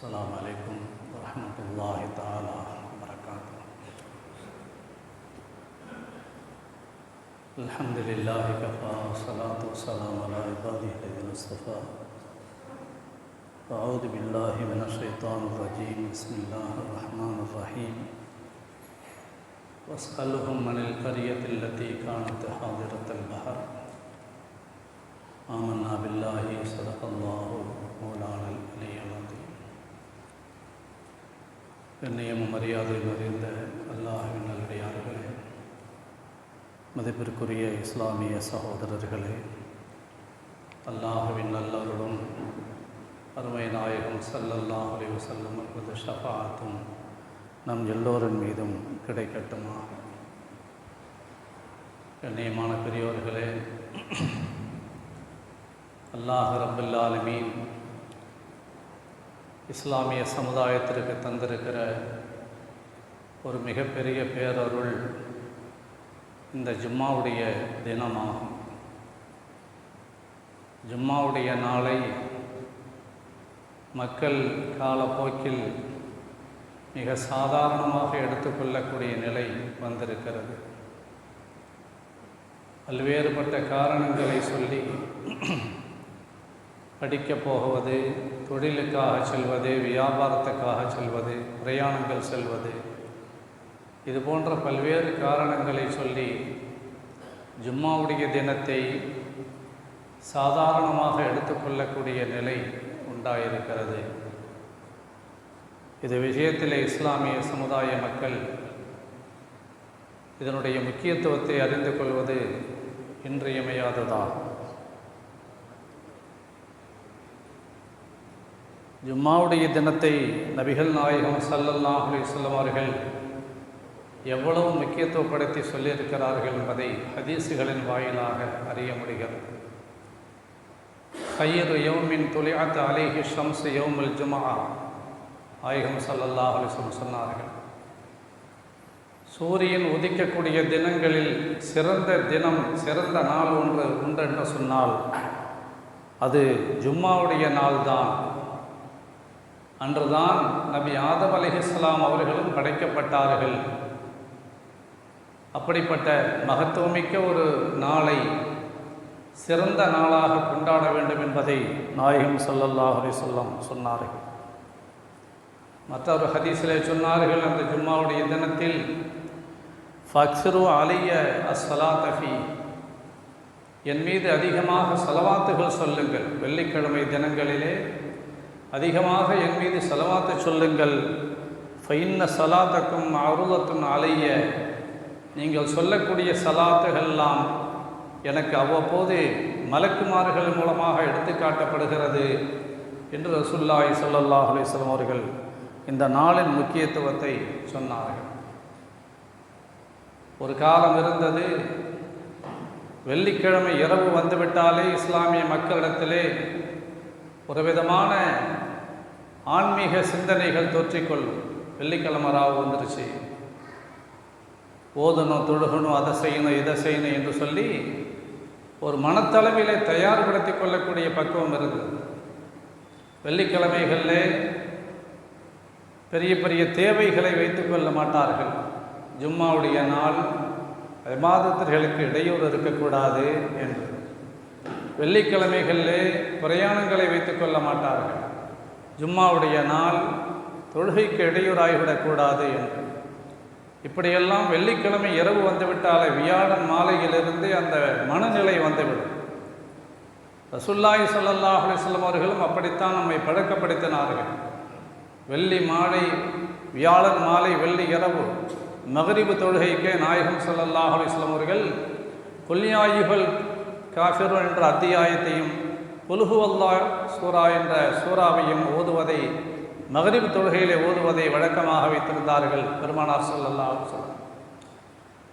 السلام علیکم ورحمۃ اللہ تعالی وبرکاتہ۔ الحمد للہ کفا صلاۃ وسلام علیہ اعوذ باللہ من الشیطان الرجیم، بسم اللہ الرحمن الرحیم۔ واسألهم من القرية التي كانت حاضرة البحر۔ آمنا بالله صدق الله مولانا العلي العظيم கண்ணியமும் மரியாதை நிறைந்த அல்லாஹின் நல்லடியார்களே மதிப்பிற்குரிய இஸ்லாமிய சகோதரர்களே அல்லாஹுவின் நல்லருடன் அருமை நாயகம் சல்லல்லாஹ் அலைஹி வஸல்லம் அவரது ஷஃபாத்தும் நம் எல்லோரின் மீதும் கிடைக்கட்டுமா? கண்ணியமான பெரியோர்களே அல்லாஹ் ரபுல்லாலுமீன் இஸ்லாமிய சமுதாயத்திற்கு தந்திருக்கிற ஒரு மிகப்பெரிய பேரருள் இந்த ஜும்மாவுடைய தினமாகும். ஜும்மாவுடைய நாளை மக்கள் காலப்போக்கில் மிக சாதாரணமாக எடுத்துக்கொள்ளக்கூடிய நிலை வந்திருக்கிறது. பல்வேறுபட்ட காரணங்களை சொல்லி படிக்கப் போவது தொழிலுக்காக செல்வது வியாபாரத்துக்காக செல்வது பிரயாணங்கள் செல்வது. இது போன்ற பல்வேறு காரணங்களை சொல்லி ஜும்மாவுடைய தினத்தை சாதாரணமாக எடுத்துக்கொள்ளக்கூடிய நிலை உண்டாயிருக்கிறது. இது விஷயத்தில் இஸ்லாமிய சமுதாய மக்கள் இதனுடைய முக்கியத்துவத்தை அறிந்து கொள்வது இன்றியமையாததாகும் ஜும்மாவுடைய தினத்தை நபிகள் நாயகம் சல்லல்லாஹ் அலிஸ்லம் அவர்கள் எவ்வளவு முக்கியத்துவப்படுத்தி சொல்லியிருக்கிறார்கள் என்பதை ஹதீசுகளின் வாயிலாக அறிய முடிகிறது. ஹையது யோமின் துலியாத் அலிஹி ஷம்ஸ் யோமுல் ஜுமா ஆயகம் சல்லல்லா அலிஸ்லம் சொன்னார்கள். சூரியன் உதிக்கக்கூடிய தினங்களில் சிறந்த தினம் சிறந்த நாள் ஒன்று உண்டு என்று சொன்னால் அது ஜும்மாவுடைய நாள்தான். அன்றுதான் நபி ஆதம் அலிஹிஸ்லாம் அவர்களும் படைக்கப்பட்டார்கள். அப்படிப்பட்ட மகத்துவமிக்க ஒரு நாளை சிறந்த நாளாக கொண்டாட வேண்டும் என்பதை நாயகம் சல்லல்லாஹ் சொல்லம் சொன்னார்கள். மற்றொரு ஹதீஸிலே சொன்னார்கள் அந்த ஜும்மாவுடைய தினத்தில் ஃபக்ஸரு அலிய அஸ்ஸலாத்தஃபி என் மீது அதிகமாக செலவாத்துகள் சொல்லுங்கள். வெள்ளிக்கிழமை தினங்களிலே அதிகமாக என் மீது செலவாத்து சொல்லுங்கள். ஃபைன்ன சலாத்தக்கும் அருளத்தும் அலைய. நீங்கள் சொல்லக்கூடிய சலாத்துகள்லாம் எனக்கு அவ்வப்போது மலக்குமார்கள் மூலமாக எடுத்து காட்டப்படுகிறது என்று ரசுல்லாய் சல்லாஹ் அலிஸ்லாம் அவர்கள் இந்த நாளின் முக்கியத்துவத்தை சொன்னார்கள். ஒரு காலம் இருந்தது. வெள்ளிக்கிழமை இரவு வந்துவிட்டாலே இஸ்லாமிய மக்களிடத்திலே ஒரு விதமான ஆன்மீக சிந்தனைகள் தோற்றிக்கொள்ளும் வெள்ளிக்கிழமை ராவு வந்துருச்சு. ஓதணும் தொழுகணும் அதை செய்யணும் இதை செய்யணும் என்று சொல்லி ஒரு மனத்தளவிலே தயார்படுத்தி கொள்ளக்கூடிய பக்குவம் இருந்தது. வெள்ளிக்கிழமைகளில் பெரிய பெரிய தேவைகளை வைத்து கொள்ள மாட்டார்கள். ஜும்மாவுடைய நாள் விவாதத்திற்கு இடையூறு இருக்கக்கூடாது என்று. வெள்ளிக்கிழமைகளிலே பிரயாணங்களை வைத்து கொள்ள மாட்டார்கள். ஜும்மாவுடைய நாள் தொழுகைக்கு இடையூறாகிவிடக்கூடாது என்று. இப்படியெல்லாம் வெள்ளிக்கிழமை இரவு வந்துவிட்டாலே வியாழன் மாலையிலிருந்து அந்த மனநிலை வந்துவிடும். ரசுல்லாய் சல்லாஹ் அலிஸ்லம் அவர்களும் அப்படித்தான் நம்மை பழக்கப்படுத்தினார்கள். வெள்ளி மாலை வியாழன் மாலை வெள்ளி இரவு மகரிபு தொழுகைக்கே நாயகம் சல்லல்லாஹ் அலிஸ்லம் அவர்கள் கொல்லியாயுகள் காஃபிரு என்ற அத்தியாயத்தையும் புலுகுவல்லா சூரா என்ற சூறாவையும் ஓதுவதை மகரிப் தொழுகையிலே ஓதுவதை வழக்கமாக வைத்திருந்தார்கள் பெருமானார் சல்லல்லா சொல்லம்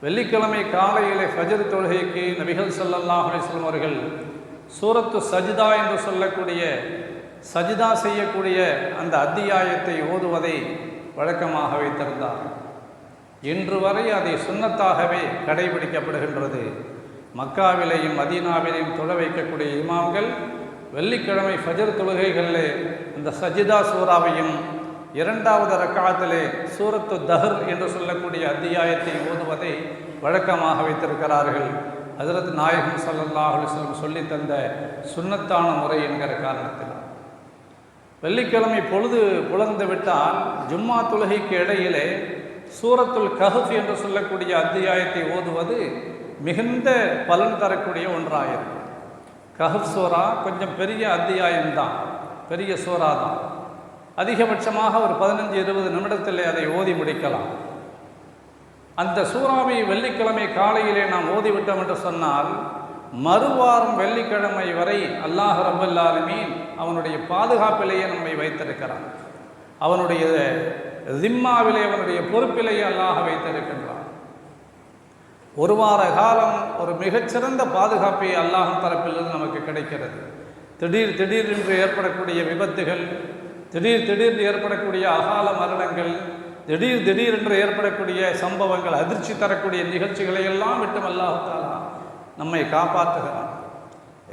வெள்ளிக்கிழமை காலையிலே ஃபஜர் தொழுகைக்கு நபிகள் சல்லல்லாஹ் அலிஸ்லம் அவர்கள் சூரத்து சஜிதா என்று சொல்லக்கூடிய சஜிதா செய்யக்கூடிய அந்த அத்தியாயத்தை ஓதுவதை வழக்கமாக வைத்திருந்தார். இன்று வரை அதை சுண்ணத்தாகவே கடைபிடிக்கப்படுகின்றது. மக்காவிலையும் மதீனாவிலையும் தொழ வைக்கக்கூடிய இமாம்கள் வெள்ளிக்கிழமை ஃபஜர் தொழுகைகளிலே இந்த சஜிதா சூறாவையும் இரண்டாவது ரக்காத்திலே சூரத்து தஹர் என்று சொல்லக்கூடிய அத்தியாயத்தை ஓதுவதை வழக்கமாக வைத்திருக்கிறார்கள். ஹஜரத் நாயகம் ஸல்லல்லாஹு அலைஹி வஸல்லம் சொல்லித் தந்த சுன்னத்தான முறை என்கிற காரணத்தில். வெள்ளிக்கிழமை பொழுது புலர்ந்து விட்டால் ஜும்மா தொழுகைக்கு இடையிலே சூரத்துல் கஹஃப் என்று சொல்லக்கூடிய அத்தியாயத்தை ஓதுவது மிகுந்த பலன் தரக்கூடிய ஒன்றாயிருக்கும் கஹப் சோரா கொஞ்சம் பெரிய அத்தியாயம்தான். பெரிய சோரா தான் அதிகபட்சமாக ஒரு பதினஞ்சு இருபது நிமிடத்தில் அதை ஓதி முடிக்கலாம். அந்த சூறாவை வெள்ளிக்கிழமை காலையிலே நாம் ஓதிவிட்டோம் என்று சொன்னால் மறுவாரம் வெள்ளிக்கிழமை வரை அல்லாஹ் ரபுல்லாலுமீன் அவனுடைய பாதுகாப்பிலேயே நம்மை வைத்திருக்கிறான். அவனுடைய திம்மாவிலே அவனுடைய பொறுப்பிலேயே அல்லாஹ் வைத்திருக்கின்றான். ஒரு வார காலம் ஒரு மிகச்சிறந்த பாதுகாப்பை அல்லாஹ் தரப்பிலிருந்து நமக்கு கிடைக்கிறது. திடீர் திடீர் என்று ஏற்படக்கூடிய விபத்துகள் திடீர் திடீர்னு ஏற்படக்கூடிய அகால மரணங்கள் திடீர் திடீரென்று ஏற்படக்கூடிய சம்பவங்கள் அதிர்ச்சி தரக்கூடிய நிகழ்ச்சிகளை எல்லாம் விட்டு அல்லாஹாலா நம்மை காப்பாற்றுகிறான்.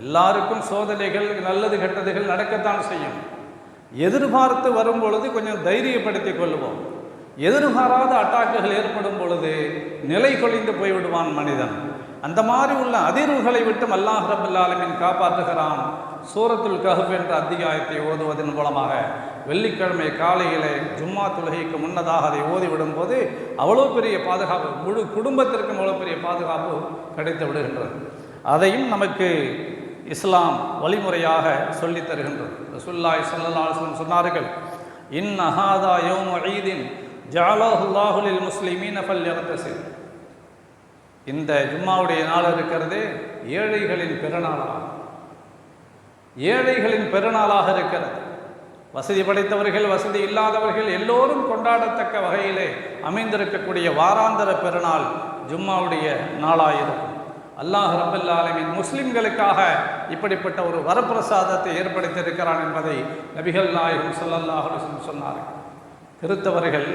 எல்லாருக்கும் சோதனைகள் நல்லது கெட்டதுகள் நடக்கத்தான் செய்யும். எதிர்பார்த்து வரும் பொழுது கொஞ்சம் தைரியப்படுத்திக் கொள்வோம். எதிர்பாராத அட்டாக்குகள் ஏற்படும் பொழுது நிலை கொழிந்து போய்விடுவான் மனிதன். அந்த மாதிரி உள்ள அதிர்வுகளை விட்டு அல்லாஹ் ரபுல் காப்பாற்றுகிறான். சூரத்துல் கஹப் என்ற அத்தியாயத்தை ஓதுவதன் மூலமாக வெள்ளிக்கிழமை காலையிலே ஜும்மா தொழுகைக்கு முன்னதாக அதை ஓதிவிடும் போது அவ்வளோ பெரிய பாதுகாப்பு முழு குடும்பத்திற்கும் அவ்வளோ பெரிய பாதுகாப்பு கிடைத்து விடுகின்றது. அதையும் நமக்கு இஸ்லாம் வழிமுறையாக சொல்லித் தருகின்றது. ரசுல்லாய் சல்லாஹம் சொன்னார்கள் இன் அஹாதா யோம் ஈதின் ஜாலோஹுல்லாஹுலில் முஸ்லிமீன் அஃபல் யரத்தசில் இந்த ஜும்மாவுடைய நாள் இருக்கிறது ஏழைகளின் பெருநாளாகும். ஏழைகளின் பெருநாளாக இருக்கிறது. வசதி படைத்தவர்கள் வசதி இல்லாதவர்கள் எல்லோரும் கொண்டாடத்தக்க வகையிலே அமைந்திருக்கக்கூடிய வாராந்தர பெருநாள் ஜும்மாவுடைய நாளாயிருக்கும். அல்லாஹ் ரபுல்லாலமின் முஸ்லிம்களுக்காக இப்படிப்பட்ட ஒரு வரப்பிரசாதத்தை ஏற்படுத்தியிருக்கிறான் என்பதை நபிகள் நாயகம் சொல்லல்லாஹ் சொன்னார்கள். கிறித்தவர்கள்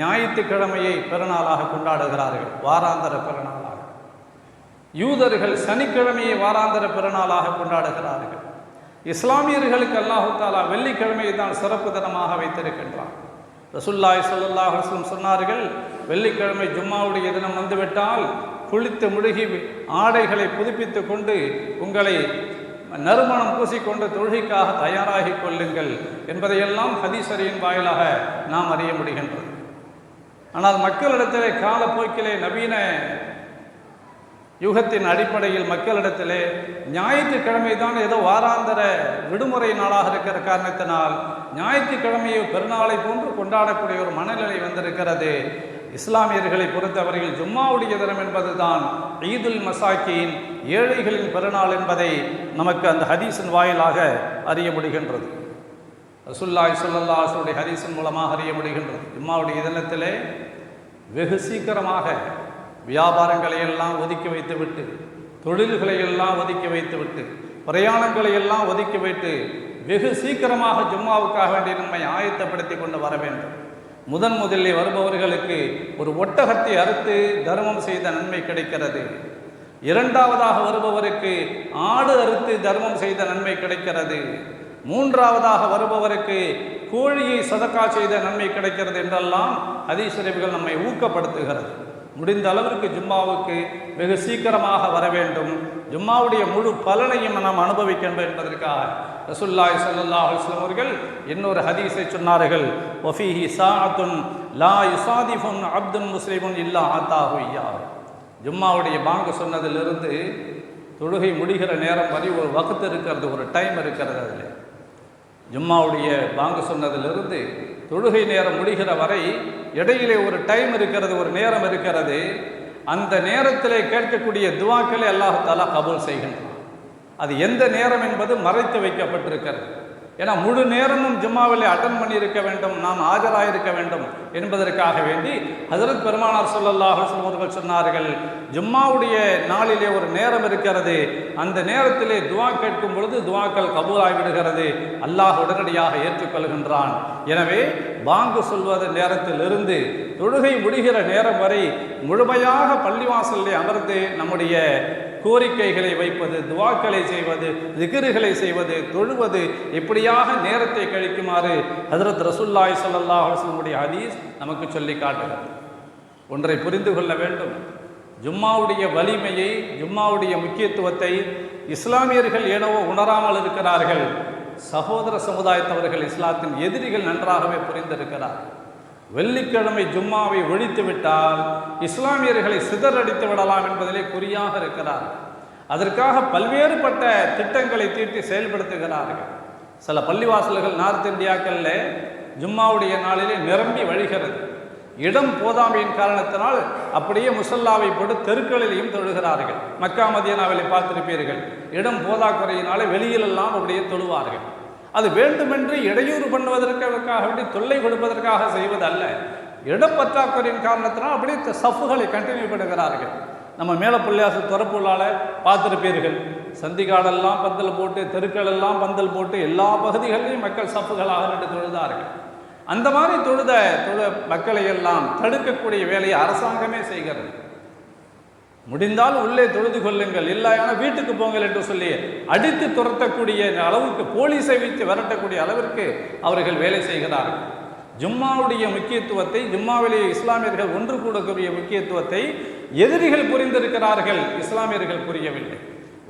ஞாயிற்றுக்கிழமையை பிறநாளாக கொண்டாடுகிறார்கள் வாராந்தர பிறநாளாக. யூதர்கள் சனிக்கிழமையை வாராந்தர பிறநாளாக கொண்டாடுகிறார்கள். இஸ்லாமியர்களுக்கு அல்லாஹு தாலா வெள்ளிக்கிழமையை தான் சிறப்பு தினமாக வைத்திருக்கின்றான். ரசுல்லாய் சல்லாஹ் சொன்னார்கள் வெள்ளிக்கிழமை ஜும்மாவுடைய தினம் வந்துவிட்டால் குளித்து முழுகி ஆடைகளை புதுப்பித்து கொண்டு உங்களை நறுமணம் பூசிக்கொண்டு தொழுகைக்காக தயாராகி கொள்ளுங்கள் என்பதையெல்லாம் ஹதீசரியின் வாயிலாக நாம் அறிய முடிகின்றது. ஆனால் மக்களிடத்திலே காலப்போக்கிலே நவீன யுகத்தின் அடிப்படையில் மக்களிடத்திலே ஞாயிற்றுக்கிழமை தான் ஏதோ வாராந்தர விடுமுறை நாளாக இருக்கிற காரணத்தினால் ஞாயிற்றுக்கிழமையை பெருநாளை போன்று கொண்டாடக்கூடிய ஒரு மனநிலை வந்திருக்கிறது. இஸ்லாமியர்களை பொறுத்தவரையில் ஜும்மாவுடைய தினம் என்பதுதான் ஈதுல் மசாக்கியின் ஏழைகளின் பெருநாள் என்பதை நமக்கு அந்த ஹதீஸின் வாயிலாக அறிய முடிகின்றது. ரசுல்லாய் சொல்லல்லாசுடைய ஹதீஸின் மூலமாக அறிய முடிகின்றது. ஜும்மாவுடைய தினத்திலே வெகு சீக்கிரமாக வியாபாரங்களை எல்லாம் ஒதுக்கி வைத்துவிட்டு தொழில்களை எல்லாம் ஒதுக்கி வைத்துவிட்டு பிரயாணங்களை எல்லாம் ஒதுக்கி வைத்து வெகு சீக்கிரமாக ஜும்மாவுக்காக வேண்டிய நம்மை ஆயத்தப்படுத்தி கொண்டு வர வேண்டும். முதன் முதலில் வருபவர்களுக்கு ஒரு ஒட்டகத்தை அறுத்து தர்மம் செய்த நன்மை கிடைக்கிறது. இரண்டாவதாக வருபவருக்கு ஆடு அறுத்து தர்மம் செய்த நன்மை கிடைக்கிறது. மூன்றாவதாக வருபவருக்கு கோழியை சதக்கா செய்த நன்மை கிடைக்கிறது என்றெல்லாம் ஹதீஸ்வரவிகள் நம்மை ஊக்கப்படுத்துகிறது. முடிந்த அளவிற்கு ஜும்மாவுக்கு வெகு சீக்கிரமாக வர வேண்டும். ஜும்மாவுடைய முழு பலனையும் நாம் அனுபவிக்க வேண்டும் என்பதற்காக ரசுல்லாய் சல்லா அலுவலம் அவர்கள் இன்னொரு ஹதீஸை சொன்னார்கள். ஒஃபிஹி சாத்துன் லா யுசாதிஃபுன் அப்துன் முஸ்லீமுன் இல்லா ஆத்தாஹு ஐயா ஜும்மாவுடைய பாங்கு சொன்னதிலிருந்து தொழுகை முடிகிற நேரம் வரை ஒரு வகுத்து இருக்கிறது ஒரு டைம் இருக்கிறது அதில். ஜும்மாவுடைய பாங்கு சொன்னதிலிருந்து தொழுகை நேரம் முடிகிற வரை இடையிலே ஒரு டைம் இருக்கிறது ஒரு நேரம் இருக்கிறது. அந்த நேரத்திலே கேட்கக்கூடிய துவாக்களை அல்லாஹாலா கபூல் செய்கின்றான். அது எந்த நேரம் என்பது மறைத்து வைக்கப்பட்டிருக்கிறது. ஏன்னா முழு நேரமும் ஜும்மாவிலே அட்டன் பண்ணியிருக்க வேண்டும் நாம் ஆஜராயிருக்க வேண்டும் என்பதற்காக வேண்டி ஹசரத் பெருமானார் சொல்லல்லாஹ் அவர்கள் சொன்னார்கள் ஜும்மாவுடைய நாளிலே ஒரு நேரம் இருக்கிறது அந்த நேரத்திலே துவா கேட்கும் பொழுது துவாக்கள் கபூலாகிவிடுகிறது அல்லாஹ் உடனடியாக ஏற்றுக்கொள்கின்றான். எனவே பாங்கு சொல்வது நேரத்திலிருந்து தொழுகை முடிகிற நேரம் வரை முழுமையாக பள்ளிவாசலில் அமர்ந்து நம்முடைய கோரிக்கைகளை வைப்பது துவாக்களை செய்வது திகிறுகளை செய்வது தொழுவது இப்படியாக நேரத்தை கழிக்குமாறு ஹதரத் ரசுல்லாய் சொல்லல்லா அலுவலமுடைய ஹதீஸ் நமக்கு சொல்லி காட்டுகிறது. ஒன்றை புரிந்து கொள்ள வேண்டும். ஜும்மாவுடைய வலிமையை ஜும்மாவுடைய முக்கியத்துவத்தை இஸ்லாமியர்கள் ஏனவோ உணராமல் இருக்கிறார்கள். சகோதர சமுதாயத்தவர்கள் இஸ்லாத்தின் எதிரிகள் நன்றாகவே புரிந்திருக்கிறார்கள். வெள்ளிக்கிழமை ஜும்மாவை ஒழித்து விட்டால் இஸ்லாமியர்களை சிதறடித்து விடலாம் என்பதிலே குறியாக இருக்கிறார்கள். அதற்காக பல்வேறுபட்ட திட்டங்களை தீட்டி செயல்படுத்துகிறார்கள். சில பள்ளிவாசல்கள் நார்த் இந்தியாக்களில் ஜும்மாவுடைய நாளிலே நிரம்பி வழிகிறது. இடம் போதாமையின் காரணத்தினால் அப்படியே முசல்லாவை போட்டு தெருக்களிலையும் தொழுகிறார்கள். மக்கா மதியனாவிலே பார்த்திருப்பீர்கள். இடம் போதாக்குறையினாலே வெளியிலெல்லாம் அப்படியே தொழுவார்கள். அது வேண்டுமென்று இடையூறு பண்ணுவதற்காக வேண்டி தொல்லை கொடுப்பதற்காக செய்வதல்ல. இடப்பற்றாக்குறையின் காரணத்தினால் அப்படியே சஃப்புகளை கண்டினியூ பண்ணுகிறார்கள். நம்ம மேலே புள்ளியாசு துறப்புள்ளால பார்த்துருப்பீர்கள். சந்திகாடெல்லாம் பந்தல் போட்டு தெருக்கள் எல்லாம் பந்தல் போட்டு எல்லா பகுதிகளிலும் மக்கள் சஃப்புகளாக நின்று தொழுதார்கள். அந்த மாதிரி தொழுத தொழு மக்களை எல்லாம் தடுக்கக்கூடிய வேலையை அரசாங்கமே செய்கிறது. முடிந்தால் உள்ளே தொழுது கொள்ளுங்கள். இல்லையான வீட்டுக்கு போங்கள் என்று சொல்லி அடித்து துரத்தக்கூடிய அளவுக்கு போலீஸை வைத்து விரட்டக்கூடிய அளவிற்கு அவர்கள் வேலை செய்கிறார்கள் ஜும்மாவுடைய முக்கியத்துவத்தை ஜும்மாவிலே இஸ்லாமியர்கள் ஒன்று கூடக்கூடிய முக்கியத்துவத்தை எதிரிகள் புரிந்திருக்கிறார்கள். இஸ்லாமியர்கள் புரியவில்லை.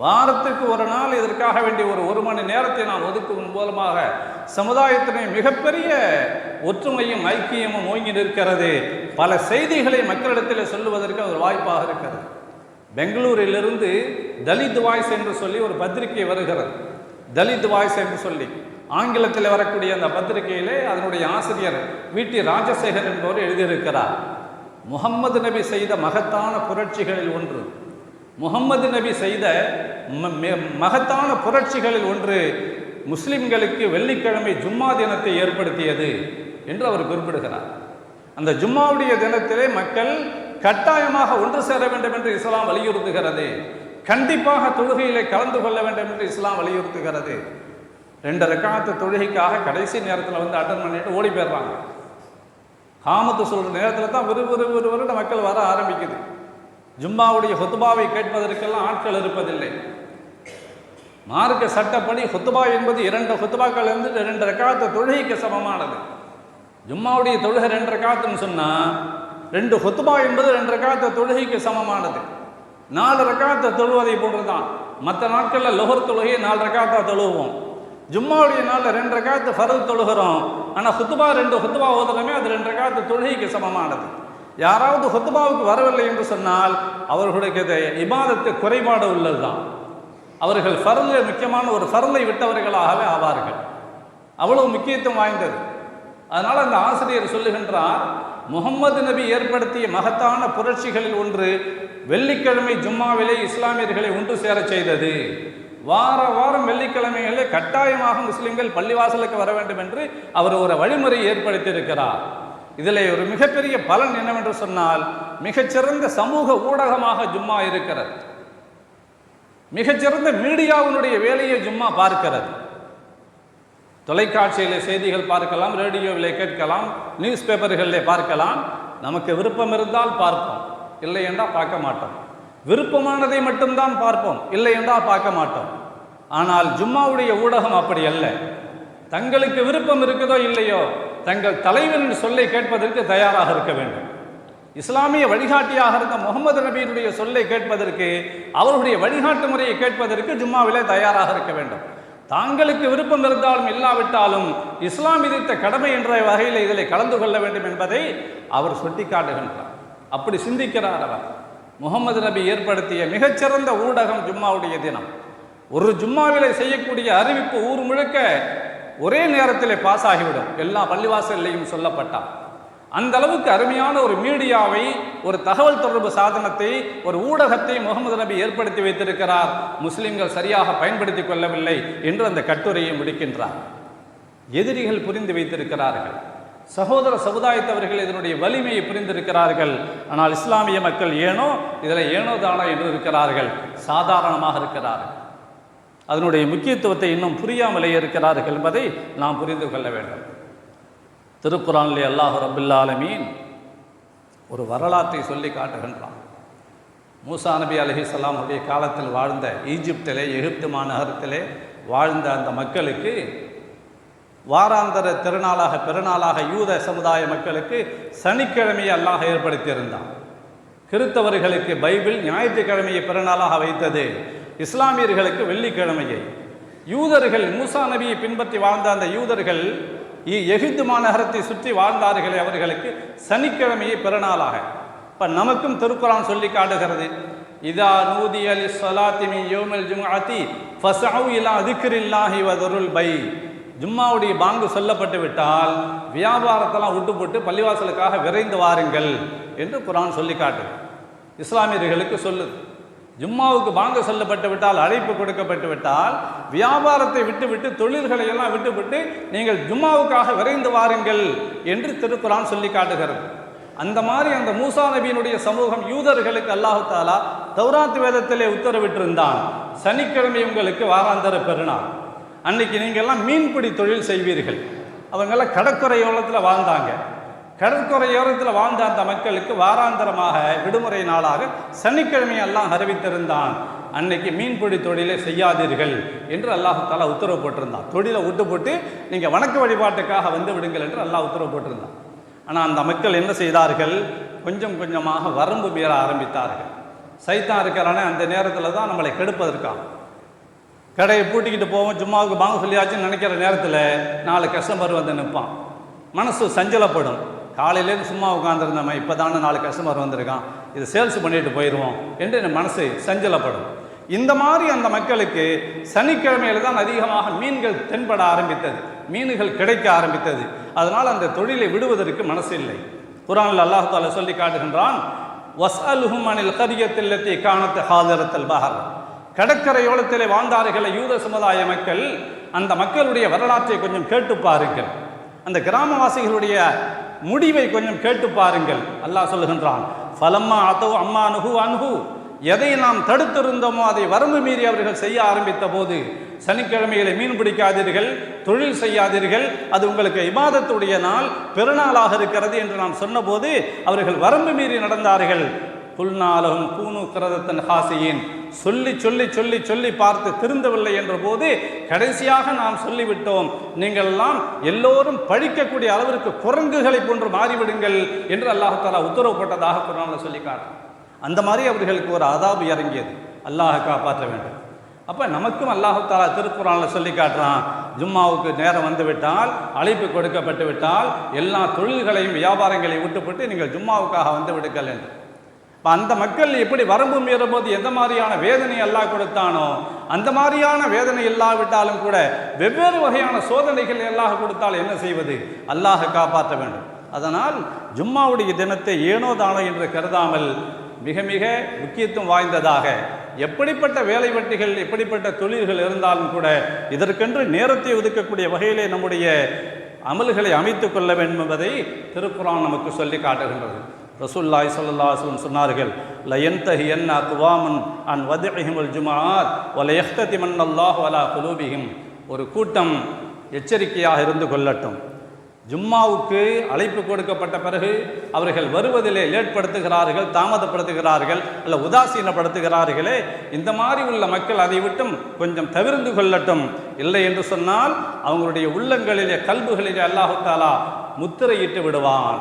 வாரத்துக்கு ஒரு நாள் இதற்காக வேண்டிய ஒரு ஒரு மணி நேரத்தை நாம் ஒதுக்கும் மூலமாக சமுதாயத்தினை மிகப்பெரிய ஒற்றுமையும் ஐக்கியமும் ஓங்கி நிற்கிறது. பல செய்திகளை மக்களிடத்தில் சொல்லுவதற்கு ஒரு வாய்ப்பாக இருக்கிறது. பெங்களூரிலிருந்து தலித் வாய்ஸ் என்று சொல்லி ஒரு பத்திரிகை வருகிறது. தலித் வாய்ஸ் என்று சொல்லி. ஆங்கிலத்தில் வரக்கூடிய அந்த பத்திரிகையிலே அதனுடைய ஆசிரியர் வி. டி. ராஜசேகர் என்பவர் எழுதியிருக்கிறார். முகம்மது நபி செய்த மகத்தான புரட்சிகளில் ஒன்று. முகம்மது நபி செய்த மகத்தான புரட்சிகளில் ஒன்று முஸ்லிம்களுக்கு வெள்ளிக்கிழமை ஜும்மா தினத்தை ஏற்படுத்தியது என்று அவர் குறிப்பிடுகிறார். அந்த ஜும்மாவுடைய தினத்திலே மக்கள் கட்டாயமாக ஒன்று சேர வேண்டும் என்று இஸ்லாம் வலியுறுத்துகிறது. கண்டிப்பாக தொழுகையிலே கலந்து கொள்ள வேண்டும் என்று இஸ்லாம் வலியுறுத்துகிறது. ரெண்டு ரெக்காத்து தொழுகைக்காக கடைசி நேரத்தில் வந்து அட்டன் பண்ணிட்டு ஓடி போயிடுறாங்க. காமத்து சொல்கிற நேரத்தில் தான் விறு விறு விறு வருட மக்கள் வர ஆரம்பிக்குது. ஜும்மாவுடைய ஹொத்துபாவை கேட்பதற்கெல்லாம் ஆட்கள் இருப்பதில்லை. மார்க்க சட்டப்படி ஹொத்துபா என்பது இரண்டு ஹொத்துபாக்கள் இருந்து ரெண்டு ரக்காத்த தொழுகைக்கு சமமானது. ஜும்மாவுடைய தொழுகை ரெண்டு ரக்காத்துன்னு சொன்னால் ரெண்டு ஹொத்துபா என்பது ரெண்டு ரக்காத்த தொழுகைக்கு சமமானது. நாலு ரக்காத்த தொழுவதை போன்று தான் மற்ற நாட்களில் லொஹர் தொழுகையை நாலு ரக்காத்தா தொழுவோம். ஜும்மாவுடைய நாளில் ரெண்டு ரக்காத்து ஃபரல் தொழுகிறோம். ஆனால் ஹுத்துபா ரெண்டு ஹுத்துபா ஓதுறமே அது ரெண்டு ரக்காத்து தொழுகைக்கு சமமானது. யாராவது ஹுத்துபாவுக்கு வரவில்லை என்று சொன்னால் அவர்களுடைய இபாதத்து குறைபாடு உள்ளதுதான். அவர்கள் ஃபரல முக்கியமான ஒரு ஃபரலை விட்டவர்களாகவே ஆவார்கள். அவ்வளவு முக்கியத்துவம் வாய்ந்தது. அதனால் அந்த ஆசிரியர் சொல்லுகின்றார் முகம்மது நபி ஏற்படுத்திய மகத்தான புரட்சிகளில் ஒன்று வெள்ளிக்கிழமை ஜும்மாவிலே இஸ்லாமியர்களை ஒன்று சேரச் செய்தது. வார வாரம் வெள்ளிக்கிழமைகளே கட்டாயமாக முஸ்லிம்கள் பள்ளிவாசலுக்கு வர வேண்டும் என்று அவர் ஒரு வழிமுறை ஏற்படுத்தியிருக்கிறார். இதில் ஒரு மிகப்பெரிய பலன் என்னவென்று சொன்னால் மிகச்சிறந்த சமூக ஊடகமாக ஜும்மா இருக்கிறது. மிகச்சிறந்த மீடியாவினுடைய வேலையை ஜும்மா பார்க்கிறது. தொலைக்காட்சியில் செய்திகள் பார்க்கலாம் ரேடியோவில் கேட்கலாம் நியூஸ் பேப்பர்களில் பார்க்கலாம். நமக்கு விருப்பம் இருந்தால் பார்ப்போம். இல்லை என்றால் பார்க்க மாட்டோம். விருப்பமானதை மட்டும்தான் பார்ப்போம். இல்லை என்றால் பார்க்க மாட்டோம். ஆனால் ஜும்மாவுடைய ஊடகம் அப்படி அல்ல. தங்களுக்கு விருப்பம் இருக்குதோ இல்லையோ தங்கள் தலைவரின் சொல்லை கேட்பதற்கு தயாராக இருக்க வேண்டும். இஸ்லாமிய வழிகாட்டியாக இருந்த முகமது நபியினுடைய சொல்லை கேட்பதற்கு அவருடைய வழிகாட்டு முறையை கேட்பதற்கு ஜும்மாவிலே தயாராக இருக்க வேண்டும். தாங்களுக்கு விருப்பம் இருந்தாலும் இல்லாவிட்டாலும் இஸ்லாம் விதித்த கடமை என்ற வகையில் இதில் கலந்து கொள்ள வேண்டும் என்பதை அவர் சுட்டிக்காட்டுகின்றார். அப்படி சிந்திக்கிறார் அவர். முகமது நபி ஏற்படுத்திய மிகச்சிறந்த ஊடகம் ஜும்மாவுடைய தினம். ஒரு ஜும்மாவிலே செய்யக்கூடிய அறிவிப்பு ஊர் முழுக்க ஒரே நேரத்தில் பாஸ் ஆகிவிடும் எல்லா பள்ளிவாசல்லையும் சொல்லப்பட்டால் அந்த அளவுக்கு அருமையான ஒரு மீடியாவை ஒரு தகவல் தொடர்பு சாதனத்தை ஒரு ஊடகத்தை முகமது நபி ஏற்படுத்தி வைத்திருக்கிறார். முஸ்லிம்கள் சரியாக பயன்படுத்தி கொள்ளவில்லை என்று அந்த கட்டுரையை முடிக்கின்றார். எதிரிகள் புரிந்து வைத்திருக்கிறார்கள். சகோதர சமுதாயத்தவர்கள் இதனுடைய வலிமையை புரிந்திருக்கிறார்கள். ஆனால் இஸ்லாமிய மக்கள் ஏனோ இதில் ஏனோ தானோ என்று இருக்கிறார்கள். சாதாரணமாக இருக்கிறார்கள். அதனுடைய முக்கியத்துவத்தை இன்னும் புரியாமலே இருக்கிறார்கள் என்பதை நாம் புரிந்து கொள்ள வேண்டும். திருக்குறானிலே அல்லாஹ் ரபுல்லாலமீன் ஒரு வரலாற்றை சொல்லி காட்டுகின்றான். மூசா நபி அலஹிஸ்லாமுடைய காலத்தில் வாழ்ந்த ஈஜிப்திலே எகிப்து மாநகரத்திலே வாழ்ந்த அந்த மக்களுக்கு வாராந்தர திருநாளாக பெருநாளாக யூத சமுதாய மக்களுக்கு சனிக்கிழமையை அல்லாஹ் ஏற்படுத்தியிருந்தான். கிறித்தவர்களுக்கு பைபிள் ஞாயிற்றுக்கிழமையை பிறநாளாக வைத்தது இஸ்லாமியர்களுக்கு வெள்ளிக்கிழமையை. யூதர்கள் மூசா நபியை பின்பற்றி வாழ்ந்த அந்த யூதர்கள் எகிப்து மாநகரத்தை சுற்றி வாழ்ந்தார்களே அவர்களுக்கு சனிக்கிழமையை பிறநாளாக. இப்போ நமக்கும் திருக்குறான் சொல்லி காட்டுகிறது. இதா நூதி அலி சலாத்திமி யோமல் ஜுமாத்தி ஃபஸ்அவு இலா அதுக்கிரில்லாஹி வதருல் பை ஜும்மாவுடைய பாங்கு சொல்லப்பட்டு விட்டால் வியாபாரத்தெல்லாம் விட்டு போட்டு பள்ளிவாசலுக்காக விரைந்து வாருங்கள் என்று குரான் சொல்லி காட்டு இஸ்லாமியர்களுக்கு சொல்லுது. ஜும்மாவுக்கு வாங்க சொல்லப்பட்டு விட்டால் அழைப்பு கொடுக்கப்பட்டு விட்டால் வியாபாரத்தை விட்டுவிட்டு தொழில்களை எல்லாம் விட்டுவிட்டு நீங்கள் ஜும்மாவுக்காக விரைந்து வாருங்கள் என்று திருக்குறான் சொல்லி காட்டுகிறது. அந்த மாதிரி அந்த மூசா நபியினுடைய சமூகம் யூதர்களுக்கு அல்லாஹு தாலா தௌராத் வேதத்திலே உத்தரவிட்டிருந்தான். சனிக்கிழமை உங்களுக்கு வாராந்தர பெருநாள். அன்னைக்கு நீங்கள்லாம் மீன்பிடி தொழில் செய்வீர்கள். அவங்கெல்லாம் கடற்கரையோரத்தில் வாழ்ந்தாங்க. கடற்கரையோரத்தில் வாழ்ந்த அந்த மக்களுக்கு வாராந்தரமாக விடுமுறை நாளாக சனிக்கிழமை எல்லாம் அறிவித்திருந்தான். அன்னைக்கு மீன்பிடி தொழிலை செய்யாதீர்கள் என்று அல்லாஹு தாலா உத்தரவு போட்டிருந்தான். தொழிலை விட்டு போட்டு நீங்கள் வணக்க வழிபாட்டுக்காக வந்து விடுங்கள் என்று அல்லாஹ் உத்தரவு போட்டிருந்தான். ஆனால் அந்த மக்கள் என்ன செய்தார்கள்? கொஞ்சம் கொஞ்சமாக வரம்பு மீற ஆரம்பித்தார்கள். சைத்தான் இருக்கிறானே அந்த நேரத்தில் தான் நம்மளை கெடுப்பதற்காக. கடையை பூட்டிக்கிட்டு போவோம் சும்மாவுக்கு வாங்க சொல்லியாச்சுன்னு நினைக்கிற நேரத்தில் நாலு கஸ்டமர் வந்து நிற்பான் மனசு சஞ்சலப்படும். காலையிலேருந்து சும்மா உட்காந்துருந்தோமே இப்போ தானே நாலு கஸ்டமர் வந்திருக்கான். இது சேல்ஸ் பண்ணிட்டு போயிடுவோம் என்று என் மனசு சஞ்சலப்படும். இந்த மாதிரி அந்த மக்களுக்கு சனிக்கிழமையில் தான் அதிகமாக மீன்கள் தென்பட ஆரம்பித்தது. மீன்கள் கிடைக்க ஆரம்பித்தது. அதனால் அந்த தொழிலை விடுவதற்கு மனசு இல்லை. குரானில் அல்லாஹ் சொல்லி காட்டுகின்றான் வஸ்அலுஹும் அனில் கரியத்தில்லத்தி காணத்து ஹாதரத்தல் பஹர். கடற்கரையோளத்தில் வாழ்ந்தார்களே யூத சமுதாய மக்கள் அந்த மக்களுடைய வரலாற்றை கொஞ்சம் கேட்டு பாருங்கள். அந்த கிராமவாசிகளுடைய முடிவை கொஞ்சம் கேட்டு பாருங்கள். அல்லாஹ் சொல்லுகின்றான் ஃபலம்மா அதோ அம்மா அனுகு அனுகு எதை நாம் தடுத்திருந்தோமோ அதை வரம்பு மீறி அவர்கள் செய்ய ஆரம்பித்த போது சனிக்கிழமைகளை மீன் பிடிக்காதீர்கள் தொழில் செய்யாதீர்கள் அது உங்களுக்கு இபாதத்துடைய நாள் பெருநாளாக இருக்கிறது என்று நாம் சொன்னபோது அவர்கள் வரம்பு மீறி நடந்தார்கள். குல்நாலகம் கூனு கிரதத்தன் ஹாசியின். சொல்லி சொல்லி சொல்லி சொல்லி பார்த்து திருந்தவில்லை என்ற போது கடைசியாக நாம் சொல்லிவிட்டோம் நீங்கள் எல்லாம் எல்லோரும் பழிக்கக்கூடிய அளவிற்கு குரங்குகளை போன்று மாறிவிடுங்கள் என்று அல்லாஹ் தாலா உத்தரவு போட்டதாக குரானில் சொல்லி காட்டுறான். அந்த மாதிரி அவர்களுக்கு ஒரு அதாபு இறங்கியது. அல்லாஹ் காப்பாற்ற வேண்டும். அப்போ நமக்கும் அல்லாஹு தாலா திருக்குறானில் சொல்லி காட்டுறான் ஜும்மாவுக்கு நேரம் வந்துவிட்டால் அழைப்பு கொடுக்கப்பட்டு விட்டால் எல்லா தொழில்களையும் வியாபாரங்களையும் விட்டுவிட்டு நீங்கள் ஜும்மாவுக்காக வந்து விடுங்கள் என்று. இப்போ அந்த மக்கள் எப்படி வரம்பு மீறும் போது எந்த மாதிரியான வேதனை அல்லாஹ் கொடுத்தானோ அந்த மாதிரியான வேதனை இல்லாவிட்டாலும் கூட வெவ்வேறு வகையான சோதனைகள் அல்லாஹ் கொடுத்தால் என்ன செய்வது? அல்லாஹ் காப்பாற்ற வேண்டும். அதனால் ஜும்மாவுடைய தினத்தை ஏனோ தானோ என்று கருதாமல் மிக மிக முக்கியத்துவம் வாய்ந்ததாக எப்படிப்பட்ட வேலை வெட்டிகள் எப்படிப்பட்ட தொழில்கள் இருந்தாலும் கூட இதற்கென்று நேரத்தை ஒதுக்கக்கூடிய வகையிலே நம்முடைய அமல்களை அமைத்துக் கொள்ள வேண்டும் என்பதை திருக்குறான் நமக்கு சொல்லி காட்டுகின்றது. ரசூல்லாய் ஸல்லல்லாஹு அலைஹி சொன்னார்கள் லயன்தஹி அன் அக்வாமன் அன் வதிஹிமுல் ஜுமாத் வல யஹ்ததிமன் அல்லாஹ் அலா குலூபிஹிம். ஒரு கூட்டம் எச்சரிக்கையாக இருந்து கொள்ளட்டும். ஜும்மாவுக்கு அழைப்பு கொடுக்கப்பட்ட பிறகு அவர்கள் வருவதிலே லேட்படுத்துகிறார்கள் தாமதப்படுத்துகிறார்கள் அல்ல உதாசீனப்படுத்துகிறார்களே இந்த மாதிரி உள்ள மக்கள் அதை விட்டும் கொஞ்சம் தவிர்ந்து கொள்ளட்டும். இல்லை என்று சொன்னால் அவங்களுடைய உள்ளங்களிலே கல்புகளிலே அல்லாஹு தாலா முத்திரையிட்டு விடுவான்.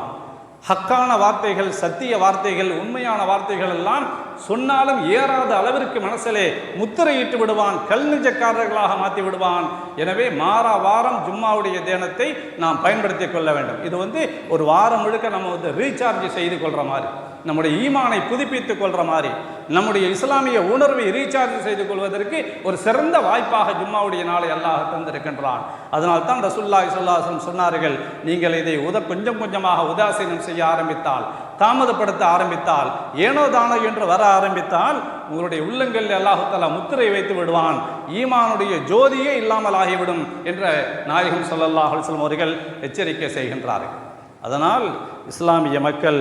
ஹக்கான வார்த்தைகள் சத்திய வார்த்தைகள் உண்மையான வார்த்தைகள் எல்லாம் சொன்னாலும் ஏறாத அளவிற்கு மனசிலே முத்திரையிட்டு விடுவான் கல் நெஞ்சக்காரர்களாக மாற்றி விடுவான். எனவே மாறா வாரம் ஜும்மாவுடைய தினத்தை நாம் பயன்படுத்தி கொள்ள வேண்டும். இது வந்து ஒரு வாரம் முழுக்க நம்ம வந்து ரீசார்ஜ் செய்து கொள்கிற மாதிரி. நம்முடைய ஈமானை புதுப்பித்துக் கொள்கிற மாதிரி நம்முடைய இஸ்லாமிய உணர்வை ரீசார்ஜ் செய்து கொள்வதற்கு ஒரு சிறந்த வாய்ப்பாக ஜும்மாவுடைய நாளை அல்லாஹ் தந்திருக்கின்றான். அதனால் தான் ரசுல்லா சொல்லாசம் சொன்னார்கள் நீங்கள் இதை உத கொஞ்சம் கொஞ்சமாக உதாசீனம் செய்ய ஆரம்பித்தால் தாமதப்படுத்த ஆரம்பித்தால் ஏனோ தானோ என்று வர ஆரம்பித்தால் உங்களுடைய உள்ளங்களில் அல்லாஹுத்தாலா முத்திரை வைத்து விடுவான். ஈமானுடைய ஜோதியே இல்லாமல் ஆகிவிடும் என்ற நாயகம் சொல்லல்லாஹல் அவர்கள் எச்சரிக்கை செய்கின்றார்கள். அதனால் இஸ்லாமிய மக்கள்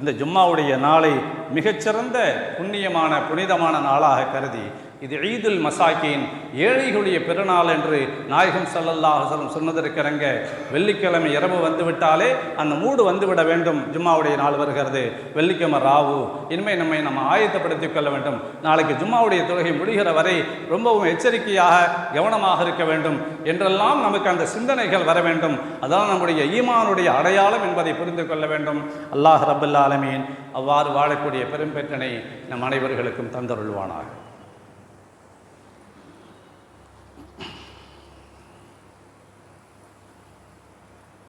இந்த ஜும்மாவுடைய நாளை மிகச்சிறந்த புண்ணியமான புனிதமான நாளாக கருதி இது ஈதுல் மசாக்கின் ஏழைகளுடைய பிறநாள் என்று நாயகம் ஸல்லல்லாஹு அலைஹி சொன்னதற்கிறங்க வெள்ளிக்கிழமை இரவு வந்துவிட்டாலே அந்த மூடு வந்துவிட வேண்டும். ஜும்மாவுடைய நாள் வருகிறது. வெள்ளிக்கிழமை ராவு. இனிமேல் நம்மை நம்ம ஆயத்தப்படுத்திக் கொள்ள வேண்டும். நாளைக்கு ஜும்மாவுடைய தொழுகை முடிகிற வரை ரொம்பவும் எச்சரிக்கையாக கவனமாக இருக்க வேண்டும். என்றெல்லாம் நமக்கு அந்த சிந்தனைகள் வர வேண்டும். அதான் நம்முடைய ஈமானுடைய அடையாளம் என்பதை புரிந்து கொள்ள வேண்டும். அல்லாஹ் ரபுல்லாலமீன் அவ்வாறு வாழக்கூடிய பெரும்பெற்றனை நம் அனைவர்களுக்கும் தந்தருள்வானாக.